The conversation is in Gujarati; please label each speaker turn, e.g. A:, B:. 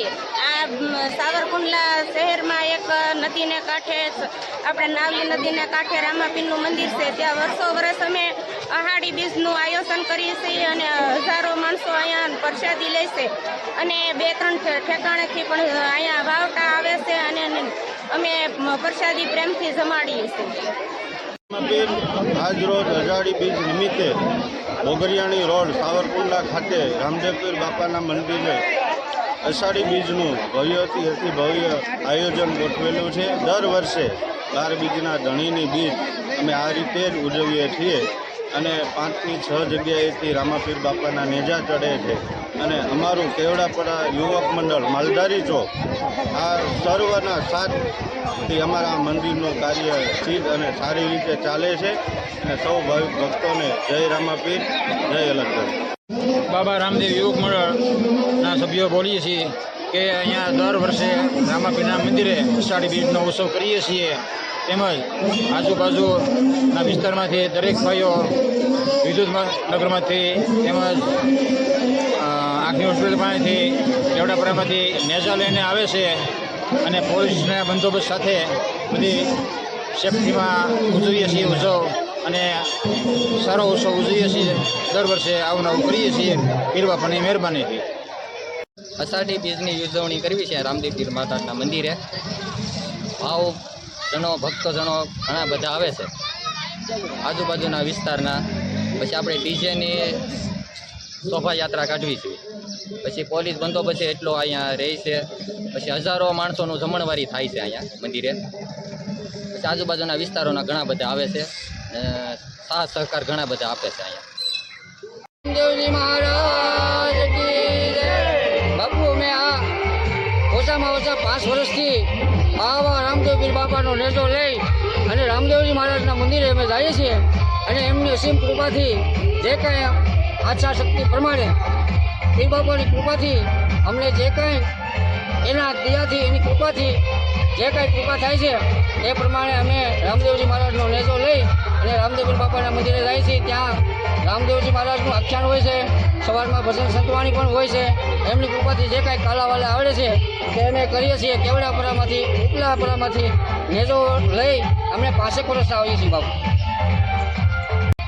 A: વર્ષથી આ સાવરકુંડલા શહેરમાં એક નદીને કાંઠે આપણે નાવલી નદીને કાંઠે રામાપીરનું મંદિર છે. ત્યાં વર્ષો વર્ષ અમે અહાડી બીજનું આયોજન કરીએ છીએ અને હજારો માણસો અહીંયા પ્રસાદી લે છે. અને બે, ત્રણ ઠેકાણેથી પણ અહીંયા વાવટા આવે છે અને અમે પ્રસાદી પ્રેમથી જમાડીએ છીએ.
B: આજરોજ અજાડી બીજ નિમિત્તે મોગરિયાણી રોડ સાવરકુંડલા ખાતે રામદેવપીર બાપાના મંદિરે અષાઢી બીજનું ભવ્યથી અતિ ભવ્ય આયોજન ગોઠવેલું છે. દર વર્ષે બાર બીજના ધણીની બીજ અમે આ રીતે જ ઉજવીએ છીએ. અને પાંચથી છ જગ્યાએથી રામાપીર બાપાના નેજા ચડે છે. અને અમારું કેવડાપડા યુવક મંડળ માલધારી ચોક, આ સર્વના સાથથી અમારા મંદિરનું કાર્ય સિદ્ધ અને સારી રીતે ચાલે છે. અને સૌ ભાવિક ભક્તોને જય રામાપીર, જય અલગ
C: બાબા રામદેવ યુવક મંડળના સભ્યો બોલીએ છીએ કે અહીંયા દર વર્ષે રામાપીરના મંદિરે અષાઢી બીજનો ઉત્સવ કરીએ છીએ. તેમજ આજુબાજુના વિસ્તારમાંથી દરેક ભાઈઓ વિદ્યુત નગરમાંથી તેમજ આગની હોસ્પિટલ પાસેથી દેવડાપરામાંથી નેજા લઈને આવે છે અને પોલીસના બંદોબસ્ત સાથે બધી સેફટીમાં ઉજવીએ છીએ ઉત્સવ અને સારો ઉત્સવ ઉજવીએ છીએ. દર વર્ષે આવું નવું કરીએ છીએ. પીર બાપાની મહેરબાનીથી
D: અષાઢી બીજની ઉજવણી કરવી છે. રામદેવ પીર માતાના મંદિરે. ભાવ જણો ભક્તજનો ઘણા બધા આવે છે. આજુબાજુના વિસ્તારના. પછી આપણે ડીજેની શોભાયાત્રા કાઢવી છે પછી પોલીસ બંદોબસ્ત એટલો અહીંયા રહે છે. પછી હજારો માણસોનું જમણવારી થાય છે અહીંયા મંદિરે. પછી આજુબાજુના વિસ્તારોના ઘણા બધા આવે છે. સાથ સહકાર ઘણા બધા આપે છે અહીંયા.
E: દેવજી બાપુ, મેં આ ઓછામાં ઓછા પાંચ વર્ષથી આવા રામદેવપીર બાપાનો નેજો લઈ અને રામદેવજી મહારાજના મંદિરે અમે જઈએ છીએ. અને એમની અસીમ કૃપાથી જે કાંઈ આચાર શક્તિ પ્રમાણે પીર બાપાની કૃપાથી અમને જે કાંઈ એના દિયાથી, એની કૃપાથી જે કાંઈ કૃપા થાય છે, એ પ્રમાણે અમે રામદેવજી મહારાજનો નેજો લઈ અને રામદેવપીર બાપાના મંદિરે જાય છીએ. ત્યાં રામદેવજી મહારાજનું આખ્યાન હોય છે. સવારમાં ભજન સંતવાણી પણ હોય છે. એમની કૃપાથી જે કાંઈ કાલાવાલા આવડે છે તે અમે કરીએ છીએ કેવડાપરામાંથી, ઉપલાપરામાંથી નેજો લઈ અમે પાસે પરસ આવીએ છીએ બાપુ.